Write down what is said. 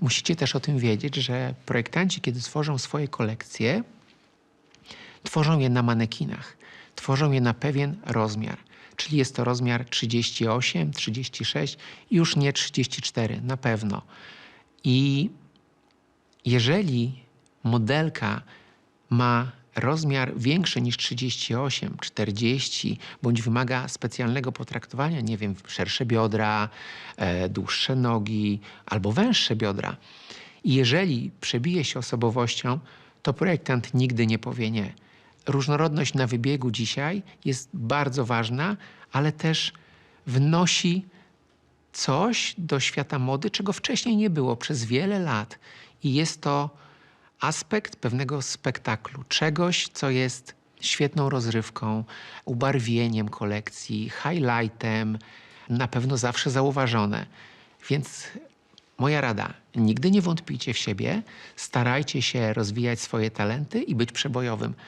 musicie też o tym wiedzieć, że projektanci, kiedy tworzą swoje kolekcje, tworzą je na manekinach. Tworzą je na pewien rozmiar. Czyli jest to rozmiar 38, 36 i już nie 34, na pewno. I jeżeli modelka ma rozmiar większy niż 38, 40, bądź wymaga specjalnego potraktowania, nie wiem, szersze biodra, e, dłuższe nogi albo węższe biodra, i jeżeli przebije się osobowością, to projektant nigdy nie powie nie. Różnorodność na wybiegu dzisiaj jest bardzo ważna, ale też wnosi coś do świata mody, czego wcześniej nie było przez wiele lat. I jest to aspekt pewnego spektaklu, czegoś, co jest świetną rozrywką, ubarwieniem kolekcji, highlightem, na pewno zawsze zauważone. Więc moja rada: nigdy nie wątpijcie w siebie, starajcie się rozwijać swoje talenty i być przebojowym.